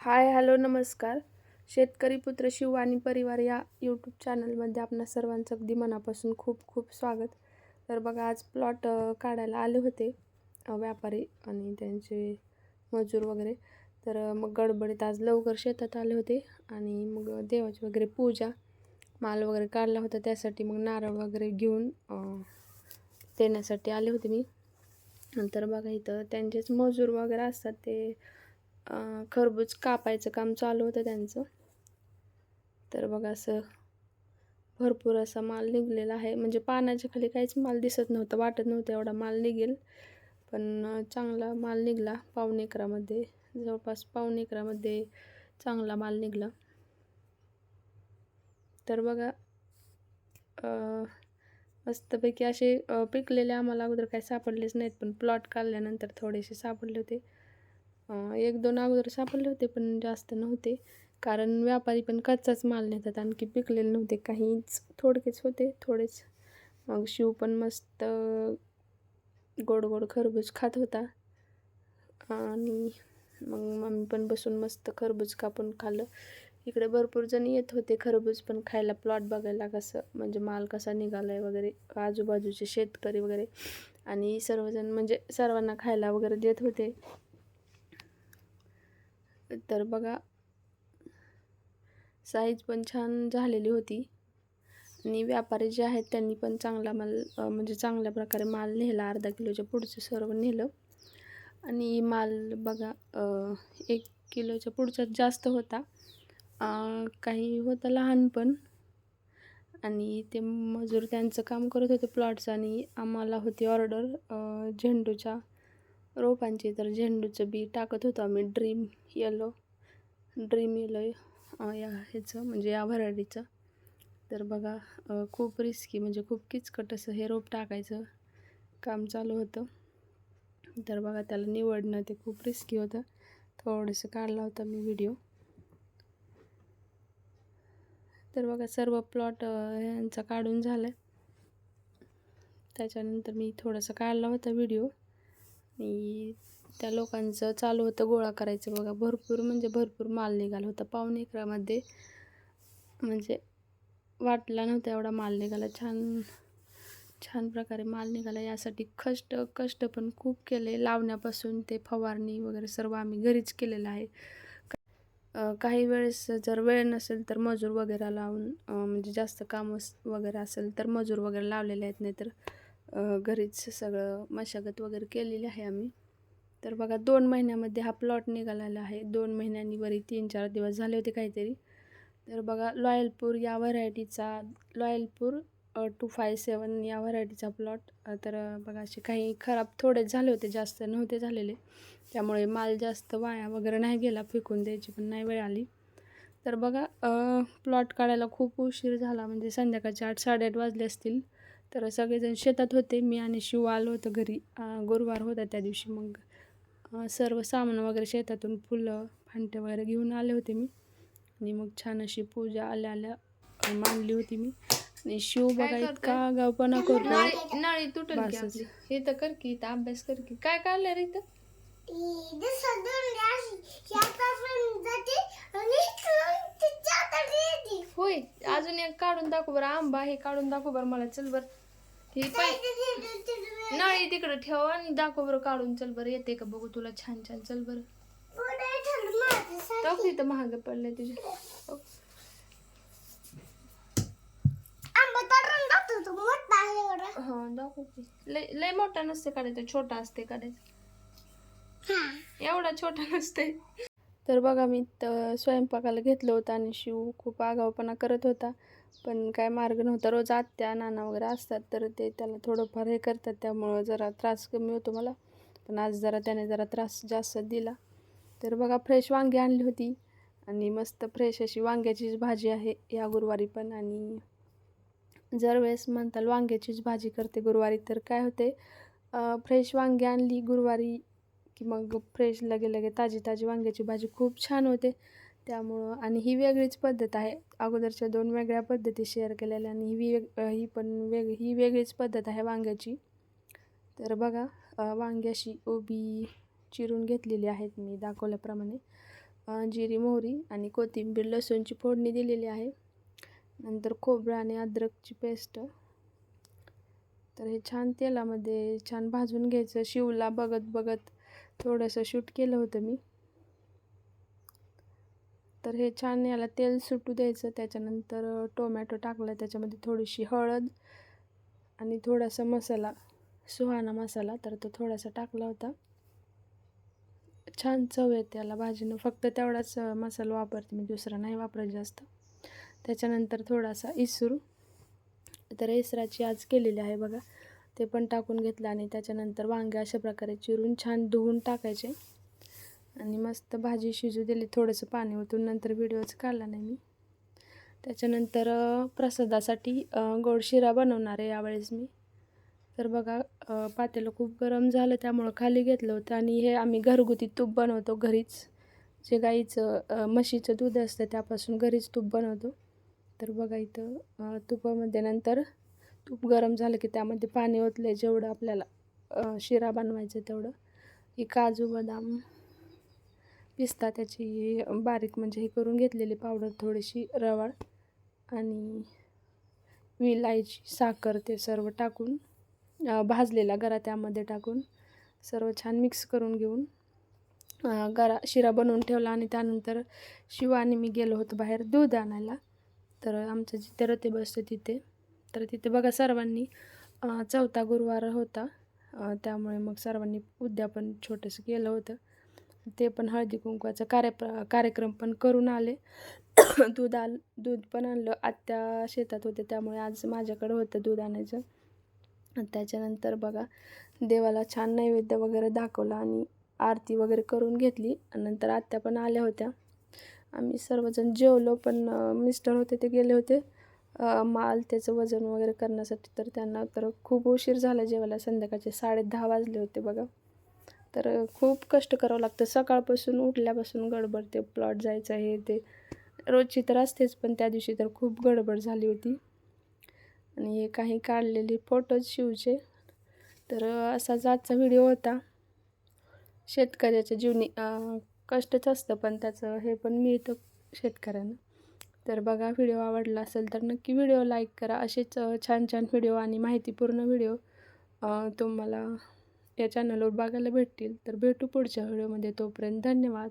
Hi hello नमस्कार. शेतकरी पुत्र शिव आणि परिवार या यूट्यूब चॅनलमध्ये आपणा सर्वांचं अगदी मनापासून खूप खूप स्वागत. तर बघा आज प्लॉट काढायला आले होते व्यापारी आणि त्यांचे मजूर वगैरे. तर मग गडबडीत आज लवकर शेतात आले होते आणि मग देवाची वगैरे पूजा माल वगैरे काढला होता. त्यासाठी मग नारळ वगैरे घेऊन देण्यासाठी आले होते मी. नंतर बघा इथं त्यांचेच मजूर वगैरे असतात ते खरबूज कापायचं काम चालू होतं त्यांचं. तर बघा असं भरपूर असा माल निघलेला आहे. म्हणजे पानाच्या खाली काहीच माल दिसत नव्हतं वाटत नव्हतं एवढा माल निघेल. पण चांगला माल निघला पाऊण एकरामध्ये जवळपास पाऊण एकरामध्ये चांगला माल निघला. तर बघा मस्तपैकी असे पिकलेले आम्हाला अगोदर काही सापडलेच नाहीत. पण प्लॉट काढल्यानंतर थोडेसे सापडले होते. एक दोन अगोदर सापडले होते पण जास्त नव्हते. कारण व्यापारी पण कच्चाच माल नेतात. आणखी पिकलेले नव्हते. काहीच थोडकेच होते थोडेच. मग शिव पण मस्त गोड गोड खरबूज खात होता. आणि मग मम्मी पण बसून मस्त खरबूज कापून खाल्लं. इकडे भरपूर जण येत होते खरबूज पण खायला प्लॉट बघायला कसं म्हणजे माल कसा निघाला आहे वगैरे आजूबाजूचे शेतकरी वगैरे. आणि सर्वजण म्हणजे सर्वांना खायला वगैरे देत होते. तर बघा साईज पण छान झालेली होती. आणि व्यापारी जे आहेत त्यांनी पण चांगला माल म्हणजे चांगल्या प्रकारे माल नेला अर्धा किलोच्या पुढचं सर्व नेलं. आणि माल बघा एक किलोच्या पुढचा जास्त होता. काही होतं लहान पण. आणि ते मजूर त्यांचं काम करत होते प्लॉटचं आणि आम्हाला होती ऑर्डर झेंडूच्या. रोपांची तर झेंडूचं बी टाकत होतो आम्ही. ड्रीम येलो ड्रीम येलो या ह्याचं म्हणजे या भराडीचं. तर बघा खूप रिस्की म्हणजे खूप किचकट असं हे रोप टाकायचं काम चालू होतं. तर बघा त्याला निवडणं ते खूप रिस्की होतं. थोडंसं काढला होता मी व्हिडिओ तर बघा सर्व प्लॉट यांचा काढून झाला त्याच्यानंतर मी थोडासा काढला होता व्हिडिओ आणि त्या लोकांचं चालू होतं गोळा करायचं बघा. भरपूर म्हणजे भरपूर माल निघाला होता. पाऊण एकरामध्ये म्हणजे वाटला नव्हता एवढा माल निघाला. छान छान प्रकारे माल निघाला. यासाठी कष्ट कष्ट पण खूप केले. लावण्यापासून ते फवारणी वगैरे सर्व आम्ही घरीच केलेलं आहे. काही वेळेस जर वेळ नसेल तर मजूर वगैरे लावून म्हणजे जास्त काम वगैरे असेल तर मजूर वगैरे लावलेले आहेत नाहीतर घरीच सगळं मशागत वगैरे केलेली आहे आम्ही. तर बघा दोन महिन्यामध्ये हा प्लॉट निघालेला आहे. दोन महिन्यांनी वरी तीन चार दिवस झाले होते काहीतरी. तर बघा लॉयलपूर या व्हरायटीचा लॉयलपूर टू फाय सेवन या व्हरायटीचा प्लॉट तर बघा असे काही खराब थोडेच झाले होते जास्त नव्हते झालेले. त्यामुळे माल जास्त वाया वगैरे नाही गेला फेकून द्यायची पण नाही वेळ आली. तर बघा प्लॉट काढायला खूप उशीर झाला. म्हणजे संध्याकाळचे आठ साडेआठ वाजले असतील. तर सगळेजण शेतात होते. मी आणि शिव आलो होतं घरी. गुरुवार होता त्या दिवशी मग सर्व सामान वगैरे शेतातून फुलं फांटे वगैरे घेऊन आले होते मी. आणि मग छान अशी पूजा आल्या आल्या मांडली होती मी. आणि शिव बघा इतका गावपणा करतो. नळी तुटल की. आपली. हे तर कर की इथं अभ्यास कर की. काय काढलं रे इथं? होय अजून एक काढून दाखव बरं. आंबा हे काढून दाखव बरं मला. चल बरं. हे पाय नळी तिकडे ठेव आणि दाखव बरं काढून. चल बरं येते का बघू तुला? छान छान. चल बरं. दाखव तिथं महाग पडलंय तुझ्या. हा दाखव की. लय लय मोठा नसते काढायचा छोटा असते काढायचा. एवढा छोटा नसते. तर बघा मी स्वयंपाकाला घेतलं होतं आणि शिव खूप आगाऊपणा करत होता. पण काय मार्ग नव्हता. रोज आत्या नाना वगैरे असतात तर ते त्याला थोडंफार हे करतात. त्यामुळं जरा त्रास कमी होतो मला. पण आज जरा त्याने जरा त्रास जास्त दिला. तर बघा फ्रेश वांगी आणली होती. आणि मस्त फ्रेश अशी वांग्याचीच भाजी आहे या गुरुवारी पण. आणि जर वेळेस म्हणताल वांग्याचीच भाजी करते गुरुवारी तर काय होते? फ्रेश वांगी आणली गुरुवारी की मग फ्रेश लगे लगे ताजी ताजी वांग्याची भाजी खूप छान होते. त्यामुळं आणि ही वेगळीच पद्धत आहे. अगोदरच्या दोन वेगळ्या पद्धती शेअर केलेल्या आणि ही वेग ही पण वेग ही वेगळीच पद्धत आहे वांग्याची. तर बघा वांग्याशी ओबी चिरून घेतलेली आहेत मी दाखवल्याप्रमाणे. जिरी मोहरी आणि कोथिंबीर लसूणची फोडणी दिलेली आहे. नंतर खोबरं आणि अद्रकची पेस्ट. तर हे छान तेलामध्ये छान भाजून घ्यायचं. शिवला बघत बघत थोडंसं शूट केलं होतं मी. तर हे छान याला तेल सुटू द्यायचं. त्याच्यानंतर टोमॅटो टाकला. त्याच्यामध्ये थोडीशी हळद आणि थोडासा मसाला सुहाणा मसाला तर तो थोडासा टाकला होता. छान चव येते त्याला भाजीनं. फक्त तेवढाच मसाला वापरते मी. दुसरा नाही वापरत जास्त. त्याच्यानंतर थोडासा इसूर. तर इसराची आज केलेली आहे बघा. ते पण टाकून घेतलं आणि त्याच्यानंतर वांगे अशा प्रकारे चिरून छान धुवून टाकायचे. आणि मस्त भाजी शिजू दिली. थोडंसं पाणी ओतून नंतर व्हिडिओच काढला नाही मी. त्याच्यानंतर प्रसादासाठी गोड शिरा बनवणार आहे यावेळेस मी. तर बघा पातेलं खूप गरम झालं त्यामुळं खाली घेतलं होतं आणि हे आम्ही घरगुती तूप बनवतो घरीच. जे गाईचं म्हशीचं दूध असतं त्यापासून घरीच तूप बनवतो. तर बघा इथं तुपामध्ये नंतर तूप गरम झालं की त्यामध्ये पाणी ओतलं जेवढं आपल्याला शिरा बनवायचं तेवढं. ही काजू बदाम पिस्ता त्याची बारीक म्हणजे हे करून घेतलेली पावडर थोडीशी रवाळ आणि विलायची साखर ते सर्व टाकून भाजलेला गरा त्यामध्ये टाकून सर्व छान मिक्स करून घेऊन गरा शिरा बनवून ठेवला आणि त्यानंतर शिव आणि मी गेलो होतो बाहेर दूध आणायला. तर आमचं जिथे रते बसतं तिथे. तर तिथे बघा सर्वांनी चौथा गुरुवार होता. त्यामुळे मग सर्वांनी उद्यापन छोटंसं केलं होतं. ते पण हळदी कुंकवाचा कार्य कार्यक्रम पण करून आले. दूध आल दूध पण आणलं. आत्या शेतात होते त्यामुळे आज माझ्याकडं होतं दूध आणायचं. त्याच्यानंतर बघा देवाला छान नैवेद्य वगैरे दाखवला आणि आरती वगैरे करून घेतली. नंतर आत्या पण आल्या होत्या. आम्ही सर्वजण जेवलो पण मिस्टर होते ते गेले होते. माल त्याचं वजन वगैरे करण्यासाठी तर त्यांना तर खूप उशीर झाला जेवायला. संध्याकाळचे साडे दहा वाजले होते बघा. तर खूप कष्ट करावं लागतं. सकाळपासून उठल्यापासून गडबड ते प्लॉट जायचं हे ते रोजची तर असतेच पण त्या दिवशी तर खूप गडबड झाली होती. आणि हे काही काढलेले फोटोज शिवचे. तर असाच आजचा व्हिडिओ होता. शेतकऱ्याच्या जीवनी कष्टच असतं पण त्याचं हे पण मिळतं शेतकऱ्यांना. तर बघा व्हिडिओ आवडला असेल तर नक्की व्हिडिओ लाईक करा. असेच छान छान व्हिडिओ आणि माहितीपूर्ण व्हिडिओ तुम्हाला या चॅनलवर बघायला भेटतील. तर भेटू पुढच्या व्हिडिओमध्ये. तोपर्यंत धन्यवाद.